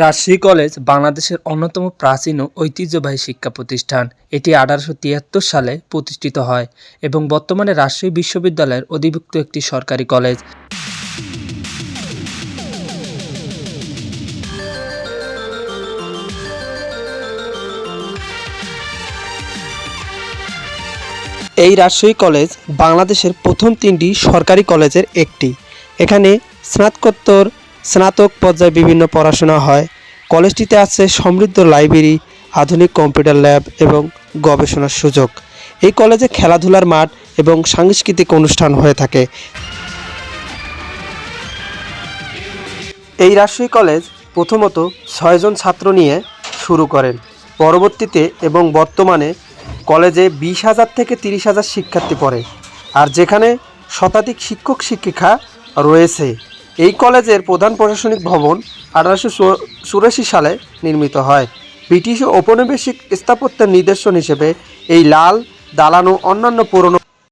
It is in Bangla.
রাজশাহী কলেজ বাংলাদেশের অন্যতম প্রাচীন ও ঐতিহ্যবাহী শিক্ষা প্রতিষ্ঠান। এটি আঠারোশো তিয়াত্তর সালে প্রতিষ্ঠিত হয় এবং বর্তমানে রাজশাহী বিশ্ববিদ্যালয়ের অধিভুক্ত একটি সরকারি কলেজ। এই রাজশাহী কলেজ বাংলাদেশের প্রথম তিনটি সরকারি কলেজের একটি। এখানে স্নাতকোত্তর স্নাতক পর্যায়ে বিভিন্ন পড়াশোনা হয়। কলেজটিতে আছে সমৃদ্ধ লাইব্রেরি, আধুনিক কম্পিউটার ল্যাব এবং গবেষণার সুযোগ। এই কলেজে খেলাধুলার মাঠ এবং সাংস্কৃতিক অনুষ্ঠান হয়ে থাকে। এই রাজশাহী কলেজ প্রথমত ছয়জন ছাত্র নিয়ে শুরু করেন। পরবর্তীতে এবং বর্তমানে কলেজে বিশ হাজার থেকে তিরিশ হাজার শিক্ষার্থী পড়ে। আর যেখানে শতাধিক শিক্ষক শিক্ষিকা রয়েছে। এই কলেজের প্রধান প্রশাসনিক ভবন আঠারোশো চুরাশি সালে নির্মিত হয়। ব্রিটিশ ও ঔপনিবেশিক স্থাপত্যের নিদর্শন হিসেবে এই লাল, দালানো অন্যান্য পুরনো